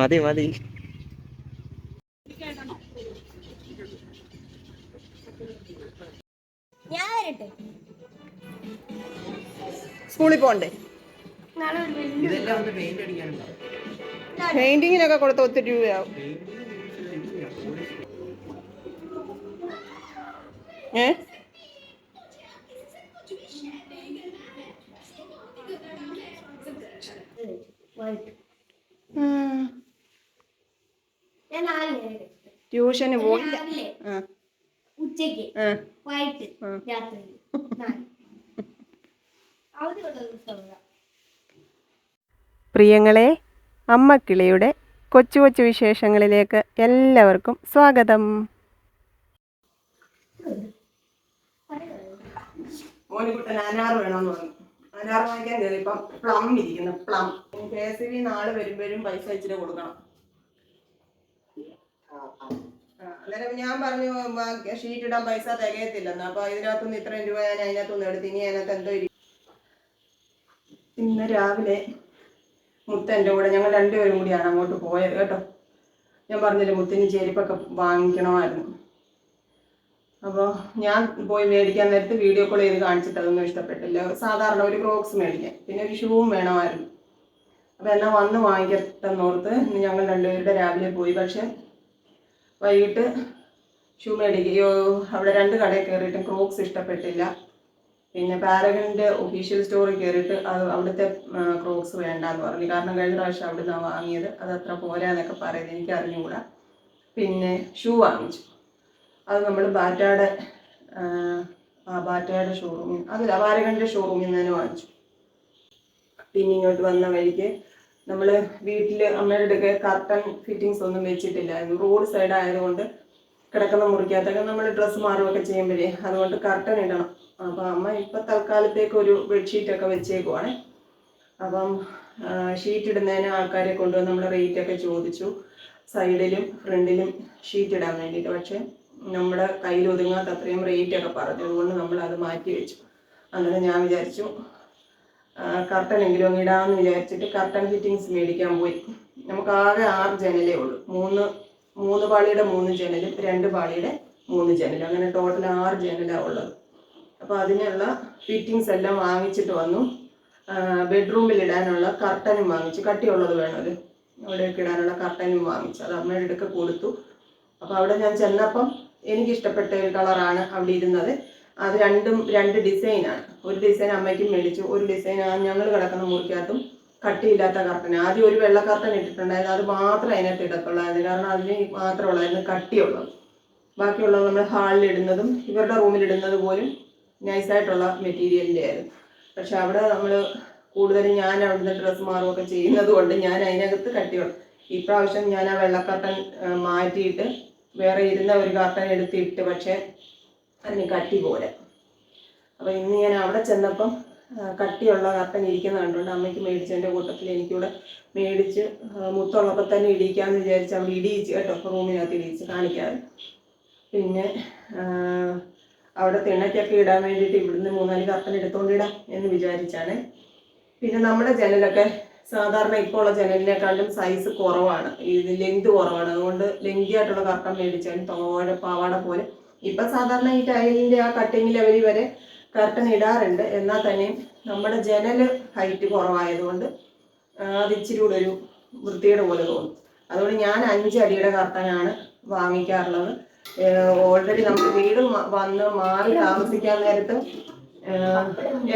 മതി മതി. ഞാൻ വരട്ടെ? സ്കൂളിൽ പോണ്ടേ? ഒരു വലിയ ഇതെല്ലാം പെയിന്റ് അടിക്കാനുണ്ടോ? പെയിന്റിങ്ങിനൊക്കെ കൊടുത്ത ഒത്തിരി രൂപയാവും. ഏ വൈകിട്ട് ഉം. ഞാൻ. ട്യൂഷന് പോയി. രാവിലെ ഉച്ചയ്ക്ക് വൈകിട്ട് രാത്രി പ്രിയങ്ങളെ അമ്മക്കിളിയുടെ കൊച്ചു കൊച്ചു വിശേഷങ്ങളിലേക്ക് എല്ലാവർക്കും സ്വാഗതം. മോനിക്കുട്ടൻ അനാറ് വേണമെന്ന് പറഞ്ഞു. അനാറ് വാങ്ങിക്കാൻ കയറി ഇപ്പം പ്ലം ഇരിക്കുന്നു പ്ലം. കെ എസ് ബി നാളെ വരുമ്പോഴും പൈസ ഇച്ചിരി കൊടുക്കണം. അന്നേരം ഞാൻ പറഞ്ഞു ഷീറ്റ് ഇടാൻ പൈസ തികയത്തില്ലെന്ന്. അപ്പൊ ഇതിനകത്തുനിന്ന് ഇത്രയും രൂപ ഞാൻ അതിനകത്തുനിന്ന് എടുത്ത് ഇനി അതിനകത്ത് എന്തോ ഇന്ന് രാവിലെ മുത്തന്റെ കൂടെ ഞങ്ങൾ രണ്ടുപേരും കൂടിയാണ് അങ്ങോട്ട് പോയത് കേട്ടോ. ഞാൻ പറഞ്ഞില്ലേ മുത്തിന് ചെരുപ്പൊക്കെ വാങ്ങിക്കണമായിരുന്നു. അപ്പോൾ ഞാൻ പോയി മേടിക്കാൻ നേരത്ത് വീഡിയോ കോൾ ചെയ്ത് കാണിച്ചിട്ട് അതൊന്നും ഇഷ്ടപ്പെട്ടില്ല. സാധാരണ ഒരു ക്രോക്സ് മേടിക്കാൻ. പിന്നെ ഒരു ഷൂവും വേണമായിരുന്നു. അപ്പോൾ എന്നാൽ വന്ന് വാങ്ങിക്കട്ടെന്നോർത്ത് ഞങ്ങൾ രണ്ടുപേരുടെ രാവിലെ പോയി. പക്ഷെ വൈകിട്ട് ഷൂ മേടിക്കുകയോ അവിടെ രണ്ട് കടയിൽ കയറിയിട്ടും ക്രോക്സ് ഇഷ്ടപ്പെട്ടില്ല. പിന്നെ പാരഗണിന്റെ ഒഫീഷ്യൽ സ്റ്റോറിൽ കയറിയിട്ട് അത് അവിടുത്തെ ക്രോക്സ് വേണ്ടാന്ന് പറഞ്ഞു. കാരണം കഴിഞ്ഞ പ്രാവശ്യം അവിടെ നിന്നാണ് വാങ്ങിയത്. അത് അത്ര പോരാന്നൊക്കെ പറയുന്നത് എനിക്ക് അറിഞ്ഞുകൂടാ. പിന്നെ ഷൂ വാങ്ങിച്ചു. അത് നമ്മൾ ബാറ്റയുടെ ആ ബാറ്റയുടെ ഷോറൂമിൽ അതില്ല പാരഗണിന്റെ ഷോറൂമിൽ നിന്ന് തന്നെ വാങ്ങിച്ചു. പിന്നെ ഇങ്ങോട്ട് വന്ന വഴിക്ക് നമ്മൾ വീട്ടിൽ അമ്മയുടെ അടുക്കെ കർട്ടൻ ഫിറ്റിംഗ്സ് ഒന്നും വെച്ചിട്ടില്ലായിരുന്നു റോഡ് സൈഡ് ആയതുകൊണ്ട് കിടക്കുന്ന മുറിക്കകത്തൊക്കെ നമ്മൾ ഡ്രസ്സ് മാറുകയൊക്കെ ചെയ്യുമ്പോഴേ അതുകൊണ്ട് കർട്ടൻ ഇടണം. അപ്പോൾ അമ്മ ഇപ്പം തൽക്കാലത്തേക്ക് ഒരു ബെഡ്ഷീറ്റൊക്കെ വെച്ചേക്കുവാണേ. അപ്പം ഷീറ്റ് ഇടുന്നതിന് ആൾക്കാരെ കൊണ്ടുവന്ന് നമ്മൾ റേറ്റ് ഒക്കെ ചോദിച്ചു. സൈഡിലും ഫ്രണ്ടിലും ഷീറ്റ് ഇടാൻ വേണ്ടിയിട്ട്. പക്ഷേ നമ്മുടെ കയ്യിൽ ഒതുങ്ങാത്ത അത്രയും റേറ്റ് ഒക്കെ പറഞ്ഞു. അതുകൊണ്ട് നമ്മൾ അത് മാറ്റി വെച്ചു. അങ്ങനെ ഞാൻ വിചാരിച്ചു കർട്ടനെങ്കിലും ഇടാമെന്ന് വിചാരിച്ചിട്ട് കർട്ടൻ ഫിറ്റിങ്സ് മേടിക്കാൻ പോയി. നമുക്ക് ആകെ ആറ് ജനലേ ഉള്ളൂ. മൂന്ന് മൂന്ന് പാളിയുടെ മൂന്ന് ജനലും രണ്ട് പാളിയുടെ മൂന്ന് ജനലും. അങ്ങനെ ടോട്ടൽ ആറ് ജനലാണ് ഉള്ളത്. അപ്പോൾ അതിനുള്ള ഫിറ്റിങ്സ് എല്ലാം വാങ്ങിച്ചിട്ട് വന്നു. ബെഡ്റൂമിൽ ഇടാനുള്ള കർട്ടനും വാങ്ങിച്ചു. കട്ടിയുള്ളത് വേണമല്ലോ. അവിടെയൊക്കെ ഇടാനുള്ള കർട്ടനും വാങ്ങിച്ചു. അത് അമ്മയുടെ അടുക്ക കൊടുത്തു. അപ്പോൾ അവിടെ ഞാൻ ചെന്നപ്പം എനിക്കിഷ്ടപ്പെട്ട ഒരു കളറാണ് അവിടെ ഇരുന്നത്. അത് രണ്ടും രണ്ട് ഡിസൈനാണ് ഒരു ഡിസൈൻ അമ്മയ്ക്കും മേടിച്ചു ഒരു ഡിസൈൻ ഞങ്ങൾ കിടക്കുന്ന മുറിക്കകത്തും കട്ടിയില്ലാത്ത കർട്ടൻ ആദ്യം ഒരു വെള്ള കർട്ടൻ ഇട്ടിട്ടുണ്ടായിരുന്നു. അത് മാത്രം അതിനകത്ത് ഇടത്തുള്ളായിരുന്നു കാരണം അതിന് മാത്രമുള്ളായിരുന്നു കട്ടിയുള്ളത്. ബാക്കിയുള്ളത് നമ്മൾ ഹാളിൽ ഇടുന്നതും ഇവരുടെ റൂമിൽ ഇടുന്നത് പോലും നൈസായിട്ടുള്ള മെറ്റീരിയലിന്റെ ആയിരുന്നു. പക്ഷെ അവിടെ നമ്മൾ കൂടുതലും ഞാൻ അവിടുന്ന് ഡ്രസ്സ് മാറുകയൊക്കെ ചെയ്യുന്നത് കൊണ്ട് ഞാൻ അതിനകത്ത് കട്ടിയുള്ളു ഇപ്രാവശ്യം ഞാൻ ആ വെള്ളക്കർട്ടൻ കർട്ടൻ മാറ്റിയിട്ട് വേറെ ഇരുന്ന ഒരു കർട്ടൻ എടുത്തിട്ട് പക്ഷേ അതിന് കട്ടി പോലെ. അപ്പോൾ ഇന്ന് ഞാൻ അവിടെ ചെന്നപ്പം കട്ടിയുള്ള കർട്ടൻ ഇരിക്കുന്ന കണ്ടുകൊണ്ട് അമ്മയ്ക്ക് മേടിച്ചതിന്റെ കൂട്ടത്തിൽ എനിക്കിവിടെ മേടിച്ച് മുത്തുള്ളപ്പം മുത്തുള്ളപ്പോൾ തന്നെ ഇടിക്കാമെന്ന് വിചാരിച്ച് അവിടെ ഇടിയിച്ച് കേട്ടോ റൂമിനകത്ത് ഇടിയിച്ച് കാണിക്കാതെ. പിന്നെ അവിടെ തിണ്ണയ്ക്കൊക്കെ ഇടാൻ വേണ്ടിയിട്ട് ഇവിടുന്ന് മൂന്നാൽ കർട്ടൻ എടുത്തുകൊണ്ടിടാം എന്ന് വിചാരിച്ചാണ്. പിന്നെ നമ്മുടെ ജനലൊക്കെ സാധാരണ ഇപ്പോൾ ഉള്ള ജനലിനെക്കാളും സൈസ് കുറവാണ്. ഇത് ലെങ്ത് കുറവാണ്. അതുകൊണ്ട് ലെങ്തി ആയിട്ടുള്ള കർട്ടൻ മേടിച്ചാലും തോഴ പാവാട പോലെ ഇപ്പം സാധാരണ ഈ ടൈലിന്റെ ആ കട്ടിങ് അവർ വരെ കർട്ടൻ ഇടാറുണ്ട്. എന്നാൽ തന്നെയും നമ്മുടെ ജനൽ ഹൈറ്റ് കുറവായതുകൊണ്ട് അത് ഇച്ചിരി കൂടെ ഒരു വൃത്തിയുടെ പോലെ തോന്നും. അതുകൊണ്ട് ഞാൻ അഞ്ച് അടിയുടെ കർട്ടനാണ് വാങ്ങിക്കാറുള്ളത്. ഓൾറെഡി നമുക്ക് വീട് വന്ന് മാറി താമസിക്കാൻ നേരത്ത്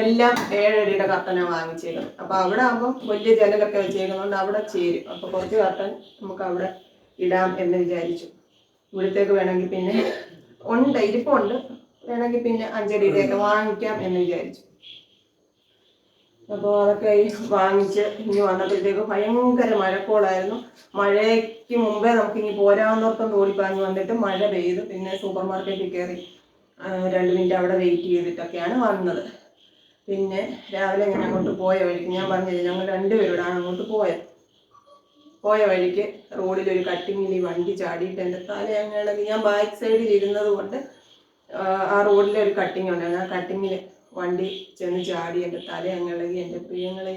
എല്ലാം ഏഴടിയുടെ കർട്ടനാണ് വാങ്ങിച്ചേക്കുന്നത്. അപ്പോൾ അവിടെ ആകുമ്പോൾ വലിയ ജനലൊക്കെ വെച്ചേക്കുന്നതുകൊണ്ട് അവിടെ ചേരും. അപ്പോൾ കുറച്ച് കർട്ടൻ നമുക്ക് അവിടെ ഇടാം എന്ന് വിചാരിച്ചു. ഇവിടത്തേക്ക് വേണമെങ്കിൽ പിന്നെ ഉണ്ട് ഇരിപ്പുണ്ട്. വേണമെങ്കിൽ പിന്നെ അഞ്ചടിയുടെയൊക്കെ വാങ്ങിക്കാം എന്ന് വിചാരിച്ചു. അപ്പോൾ അതൊക്കെ വാങ്ങിച്ച് ഇനി വന്നപ്പോഴത്തേക്ക് ഭയങ്കര മഴക്കോളായിരുന്നു. മഴയ്ക്ക് മുമ്പേ നമുക്ക് ഇനി പോരാന്നോർത്തം തോടിപ്പാഞ്ഞ് വന്നിട്ട് മഴ പെയ്തു. പിന്നെ സൂപ്പർ മാർക്കറ്റിൽ കയറി രണ്ട് മിനിറ്റ് അവിടെ വെയിറ്റ് ചെയ്തിട്ടൊക്കെയാണ് വന്നത്. പിന്നെ രാവിലെ ഞാൻ അങ്ങോട്ട് പോയ വഴിക്ക് ഞാൻ പറഞ്ഞില്ല ഞങ്ങൾ രണ്ടുപേരോടാണ് അങ്ങോട്ട് പോയത്. പോയ വഴിക്ക് റോഡിൽ ഒരു കട്ടിങ്ങിൽ ഈ വണ്ടി ചാടിയിട്ട് എന്റെ തല അങ്ങനെയാണെങ്കിൽ ഞാൻ ബാക്ക് സൈഡിൽ ഇരുന്നത് കൊണ്ട് ആ, റോഡിലെ ഒരു കട്ടിങ് ഉണ്ടായിരുന്നു. ആ കട്ടിങ്ങിൽ വണ്ടി ചെന്ന് ചാടി എന്റെ തല അങ്ങനെയാണെങ്കിൽ എന്റെ പ്രിയങ്ങളെ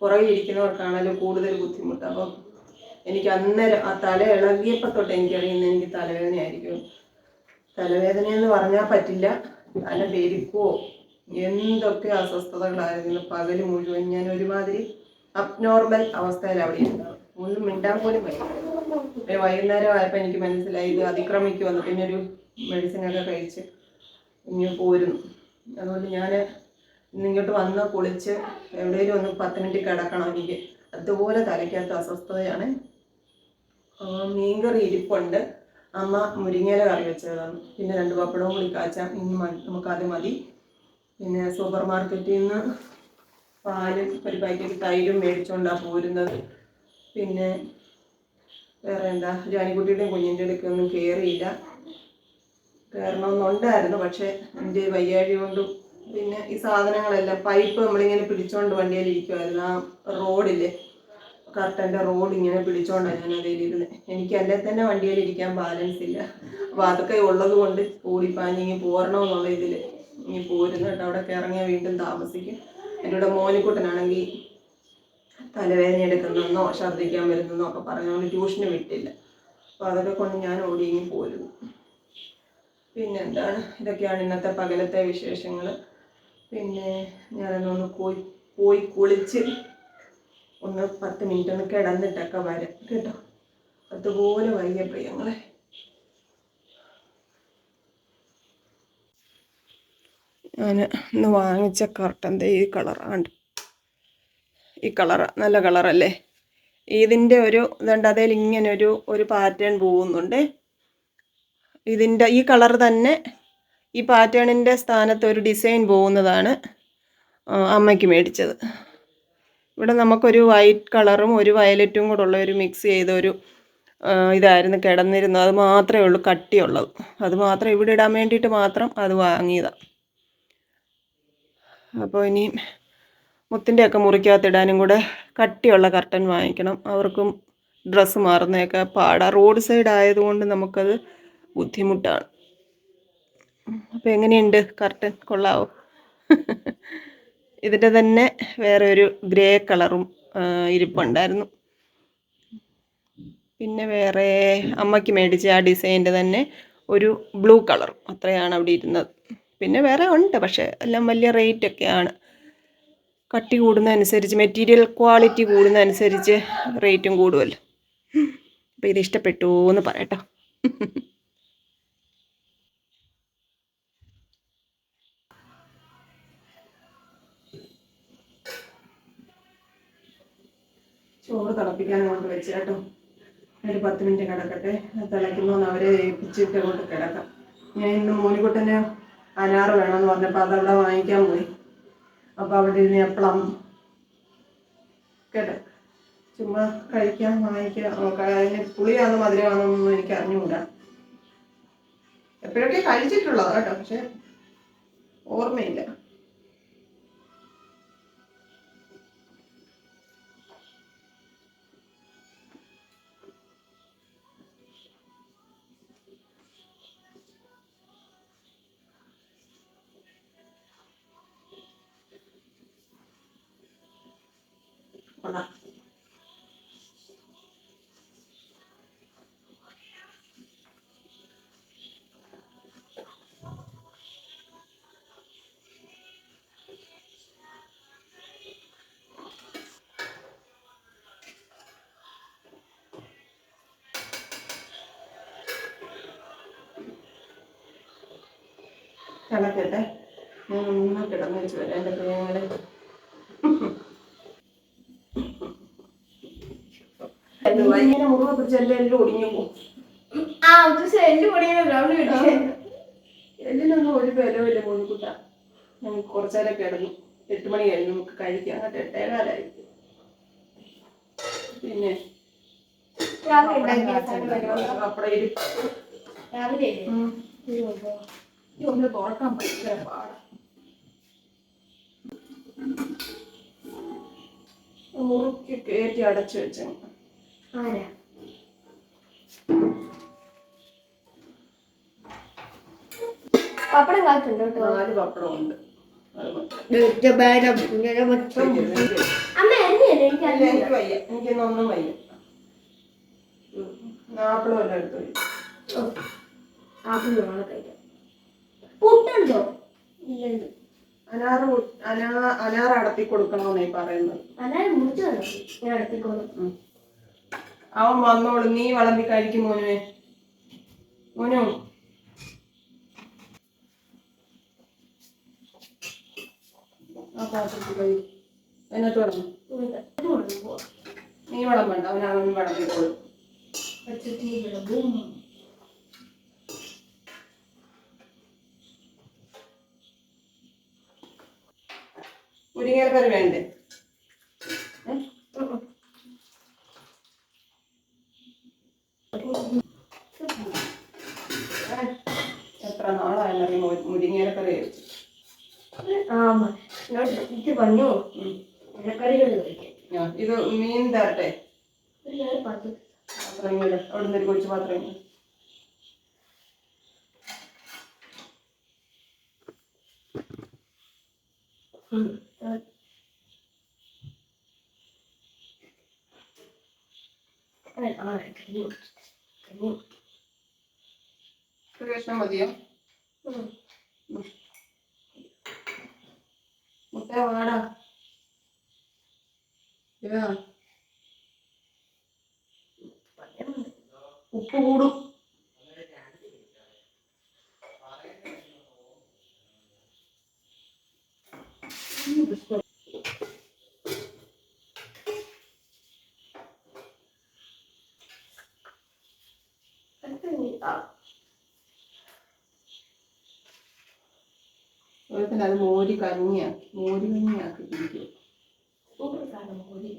പുറകിൽ ഇരിക്കുന്നവർക്കാണല്ലോ കൂടുതൽ ബുദ്ധിമുട്ട്. അപ്പം എനിക്ക് അന്നേരം ആ തല ഇളകിയപ്പോൾ തൊട്ട് എനിക്കറിയുന്ന എനിക്ക് തലവേദനയായിരിക്കും. തലവേദന എന്ന് പറഞ്ഞാൽ പറ്റില്ല. തല പെരുക്കുവോ എന്തൊക്കെ അസ്വസ്ഥതകളായിരുന്നു. പകൽ മുഴുവൻ ഞാൻ ഒരുമാതിരി അബ്നോർമൽ അവസ്ഥയിൽ അവിടെ ഉണ്ടാവും ഒന്നും മിണ്ടാൻ പോലും പറ്റില്ല വൈകുന്നേരം ആയപ്പോൾ എനിക്ക് മനസ്സിലായി ഇത് അതിക്രമിക്കുമെന്ന്. പിന്നെ ഒരു മെഡിസിൻ മെഡിസിനൊക്കെ കഴിച്ച് ഇനി പോരുന്നു. അതുകൊണ്ട് ഞാൻ ഇന്നിങ്ങോട്ട് വന്ന് കുളിച്ച് എവിടെയെങ്കിലും ഒന്ന് പത്ത് മിനിറ്റ് കിടക്കണം എനിക്ക്. അതുപോലെ തലയ്ക്കകത്ത് അസ്വസ്ഥതയാണ്. മീൻകറി ഇരിപ്പുണ്ട്. അമ്മ മുരിങ്ങയില കറി വെച്ചതാണ്. പിന്നെ രണ്ട് പപ്പടവും കൂടി കാച്ച. മതി നമുക്കത് മതി. പിന്നെ സൂപ്പർ മാർക്കറ്റിൽ നിന്ന് പാലും ഒരു പാക്കറ്റ് തൈരും മേടിച്ചുകൊണ്ടാണ് പോരുന്നത്. പിന്നെ വേറെ എന്താ ജാനിക്കുട്ടിയുടെയും കുഞ്ഞിന്റെ അടുക്കൊന്നും കയറിയില്ല കയറണമെന്നുണ്ടായിരുന്നു പക്ഷേ എന്റെ വയ്യാഴി കൊണ്ടും പിന്നെ ഈ സാധനങ്ങളെല്ലാം പൈപ്പ് നമ്മളിങ്ങനെ പിടിച്ചോണ്ട് വണ്ടിയിൽ ഇരിക്കുമായിരുന്നു ആ റോഡില്ലേ കർട്ടന്റെ റോഡ് ഇങ്ങനെ പിടിച്ചോണ്ടാണ് ഞാൻ അതിലിരുന്നത് എനിക്ക് എന്റെ തന്നെ വണ്ടിയിൽ ഇരിക്കാൻ ബാലൻസ് ഇല്ല. അപ്പോൾ അതൊക്കെ ഉള്ളത് കൊണ്ട് ഓടിപ്പാഞ്ഞ് ഇനി പോരണമെന്നുള്ള ഇതിൽ ഇനി പോരുന്നു കേട്ടോ. അവിടെ ഇറങ്ങിയാൽ വീണ്ടും താമസിക്കും. എന്റെ കൂടെ മോനിക്കുട്ടനാണെങ്കിൽ തലവേദന എടുക്കുന്നെന്നോ ഛർദ്ദിക്കാൻ വരുന്നെന്നോ ഒക്കെ പറഞ്ഞുകൊണ്ട് ട്യൂഷന് വിട്ടില്ല. അപ്പോൾ അതൊക്കെ കൊണ്ട് ഞാൻ ഓടിയെങ്കിൽ പോരുന്നു. പിന്നെന്താണ് ഇതൊക്കെയാണ് ഇന്നത്തെ പകലത്തെ വിശേഷങ്ങൾ പിന്നെ ഞാനൊന്ന് പോയി പോയി കുളിച്ച് ഒന്ന് പത്ത് മിനിറ്റ് ഒന്ന് കിടന്നിട്ടൊക്കെ വരാം. കേട്ടോ? അതുപോലെ വൈകിയ പ്രിയങ്ങളെ. ഞാൻ ഇന്ന് വാങ്ങിച്ച കർട്ടന്റെ ഈ കളറാണ്ട് ഈ കളർ നല്ല കളറല്ലേ? ഇതിന്റെ ഒരു ഇതുണ്ട് അതിൽ ഇങ്ങനൊരു ഒരു പാറ്റേൺ പോകുന്നുണ്ട് ഇതിന്റെ ഈ കളർ തന്നെ ഈ പാറ്റേണിന്റെ സ്ഥാനത്ത് ഒരു ഡിസൈൻ പോകുന്നതാണ് അമ്മയ്ക്ക് മേടിച്ചത്. ഇവിടെ നമുക്കൊരു വൈറ്റ് കളറും ഒരു വയലറ്റും കൂടെ ഉള്ള ഒരു മിക്സ് ചെയ്ത ഒരു ഇതായിരുന്നു കിടന്നിരുന്നത്. അത് മാത്രമേ ഉള്ളൂ കട്ടിയുള്ളത്. അത് മാത്രം ഇവിടെ ഇടാൻ വേണ്ടിയിട്ട് മാത്രം അത് വാങ്ങിയതാണ് അപ്പോൾ ഇനി മുത്തിന്റെ ഒക്കെ മുറിക്കകത്തിടാനും കൂടെ കട്ടിയുള്ള കർട്ടൻ വാങ്ങിക്കണം. അവർക്കും ഡ്രസ്സ് മാറുന്നതൊക്കെ പാടാ. റോഡ് സൈഡ് ആയതുകൊണ്ട് നമുക്കത് ബുദ്ധിമുട്ടാണ്. അപ്പോൾ എങ്ങനെയുണ്ട് കർട്ടൻ? കൊള്ളാവോ? ഇതിന്റെ തന്നെ വേറെ ഒരു ഗ്രേ കളറും ഇരിപ്പുണ്ടായിരുന്നു. പിന്നെ വേറെ അമ്മയ്ക്ക് മേടിച്ച ആ ഡിസൈന്റെ തന്നെ ഒരു ബ്ലൂ കളറും അത്രയാണ് അവിടെ ഇരുന്നത്. പിന്നെ വേറെ ഉണ്ട് പക്ഷേ എല്ലാം വലിയ റേറ്റ് ഒക്കെയാണ് കട്ടി കൂടുന്നതനുസരിച്ച് മെറ്റീരിയൽ ക്വാളിറ്റി കൂടുന്നതനുസരിച്ച് റേറ്റും കൂടുമല്ലോ അപ്പോൾ ഇത് ഇഷ്ടപ്പെട്ടു എന്ന് പറയട്ടോ. ചോറ് തിളപ്പിക്കാൻ കൊണ്ട് വെച്ച് കേട്ടോ. ഒരു പത്ത് മിനിറ്റ് കിടക്കട്ടെ. തിളയ്ക്കുമ്പോൾ അവരെ ഏൽപ്പിച്ചിട്ട് കൊണ്ട് കിടക്കാം. ഞാൻ ഇന്ന് മോനിക്കുട്ടന് അനാറ് വേണമെന്ന് പറഞ്ഞപ്പോൾ അതവിടെ വാങ്ങിക്കാൻ പോയി. അപ്പോൾ അവിടെ ഇരുന്ന് പ്ലം കേട്ടോ. ചുമ്മാ കഴിക്കാൻ വാങ്ങിക്കാം. നമുക്ക് അതിന് പുളിയാണോ മധുരമാണെന്നൊന്നും എനിക്ക് അറിഞ്ഞുകൂടാ. എപ്പോഴൊക്കെ കഴിച്ചിട്ടുള്ളതാ കേട്ടോ പക്ഷെ ഓർമ്മയില്ല. കൊള്ളാം കിടക്കട്ടെ ഞാൻ ഒന്ന് കിടന്നു വെച്ച് വരാം. എന്റെ പ്രിയങ്ങളെ എല്ലാം ഒടിഞ്ഞു പോകും ആ ഒരു സെല്ല് പൊടിയുടെ ഗ്രൗണ്ട് കിട്ടി എല്ലിനൊന്നും ഒരു ബലമില്ല മോനിക്കുട്ട ഞാൻ കുറച്ചേരം കിടന്നു. എട്ട് മണി കഴിഞ്ഞ് നമുക്ക് കഴിക്കാം. അങ്ങോട്ട് എട്ടേകാലായി. പിന്നെ രാവിലെ ഒന്ന് തുറക്കാൻ ഭയങ്കര പാടാ. മുറുക്കി കയറ്റി അടച്ചു വെച്ചു ആരാ? പപ്പടം കാത്തുണ്ട് കേട്ടോ. നാല് പപ്പടം. ഉണ്ട് അത് മതി. അമ്മ എന്നെയല്ലേ എനിക്ക് ഇല്ല, എനിക്ക് വയ്യ. എനിക്കൊന്നും ഒന്നും വയ്യ ആപ്പിളും എല്ലാം എടുത്തു ആപ്പിൾ വേണം കഴിക്കാം പുട്ടുണ്ടോ? ഇല്ലുണ്ട് അനാറ് അനാ അനാറ് അടത്തി കൊടുക്കണമെന്നേ പറയുന്നത്. അനാറ് മുറിച്ചു ഞാൻ എടുത്തിക്കോളും ഉം. അവൻ വന്നോളും. നീ വിളമ്പി കഴിക്കും മോനുവേ. മോനു. ആ പാത്രത്തിൽ കഴിയും എന്നിട്ട് പോവാം നീ വിളമ്പണ്ട. വിളമ്പിക്കോളും വെച്ചിട്ട് ഇവിടെ ബൂം മുരിങ്ങക്കറി വേണ്ടേ ഏ? എത്ര നാളായാലും മുരിങ്ങേലക്കറി കഴിച്ചു ആമാ ഞാൻ ഇത് പറഞ്ഞു ഇലക്കറികൾ കഴിക്കാം. ഇത് മീൻ തരട്ടെ? പാത്രം. അവിടെ നിന്ന് കൊച്ചു പാത്രം മതിയോ ഉം. മുട്ട വാടാ ഇതാ പറയാനുണ്ട്. ഉപ്പ് കൂടും. അതുപോലെ തന്നെ അത് മോര് കഞ്ഞിയാക്കി മോര് കഞ്ഞിയാക്കി കുടിക്കും. കൂടി.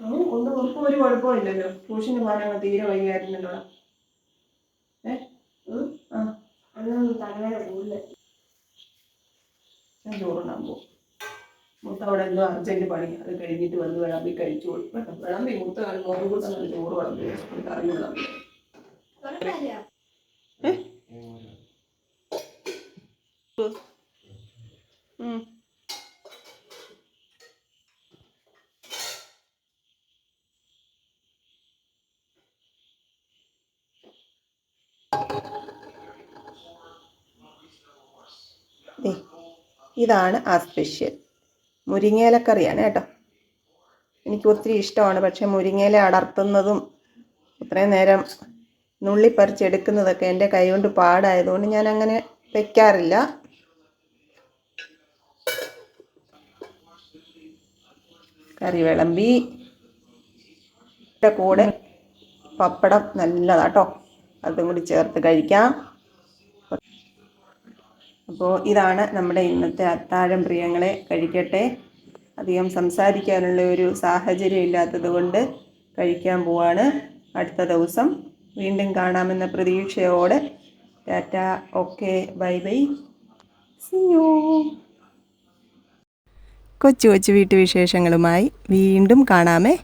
അങ്ങനെ കൊണ്ടുപോകും ഇപ്പൊ ഒരു കുഴപ്പമില്ലല്ലോ ട്യൂഷന് പോകാനങ്ങ് തീരെ വൈകായിരുന്നല്ലോ ഏ. ആ അതൊന്നും തലവേദന കൂടുതൽ ഞാൻ ചോറുണ്ടാൻ പോകും മുത്ത അവിടെ എന്തോ അർജന്റ് പണി അത് കഴിഞ്ഞിട്ട് വന്ന് വിളമ്പി കഴിച്ചു കൊടുക്കും വിളമ്പി മുത്ത നല്ല ചോറ് വിളമ്പി ഒരു കറി വിളമ്പി ഇതാണ് ആ സ്പെഷ്യൽ. മുരിങ്ങയിലക്കറിയാണ് കേട്ടോ. എനിക്ക് ഒത്തിരി ഇഷ്ടമാണ് പക്ഷെ മുരിങ്ങയില അടർത്തുന്നതും ഇത്രയും നേരം നുള്ളിപ്പറിച്ചെടുക്കുന്നതൊക്കെ എന്റെ കൈകൊണ്ട് പാടായതുകൊണ്ട് ഞാൻ അങ്ങനെ വെക്കാറില്ല. കറി വിളമ്പി കൂടെ പപ്പടം നല്ലതാട്ടോ അതും കൂടി ചേർത്ത് കഴിക്കാം. അപ്പോൾ ഇതാണ് നമ്മുടെ ഇന്നത്തെ അത്താഴം പ്രിയങ്ങളെ കഴിക്കട്ടെ. അധികം സംസാരിക്കാനുള്ള ഒരു സാഹചര്യം ഇല്ലാത്തത് കൊണ്ട് കഴിക്കാൻ പോവാണ്. അടുത്ത ദിവസം വീണ്ടും കാണാമെന്ന പ്രതീക്ഷയോടെ. Tata okay bye bye. സിയോ കൊച്ചു കൊച്ചു വീട്ടുവിശേഷങ്ങളുമായി വീണ്ടും കാണാമേ.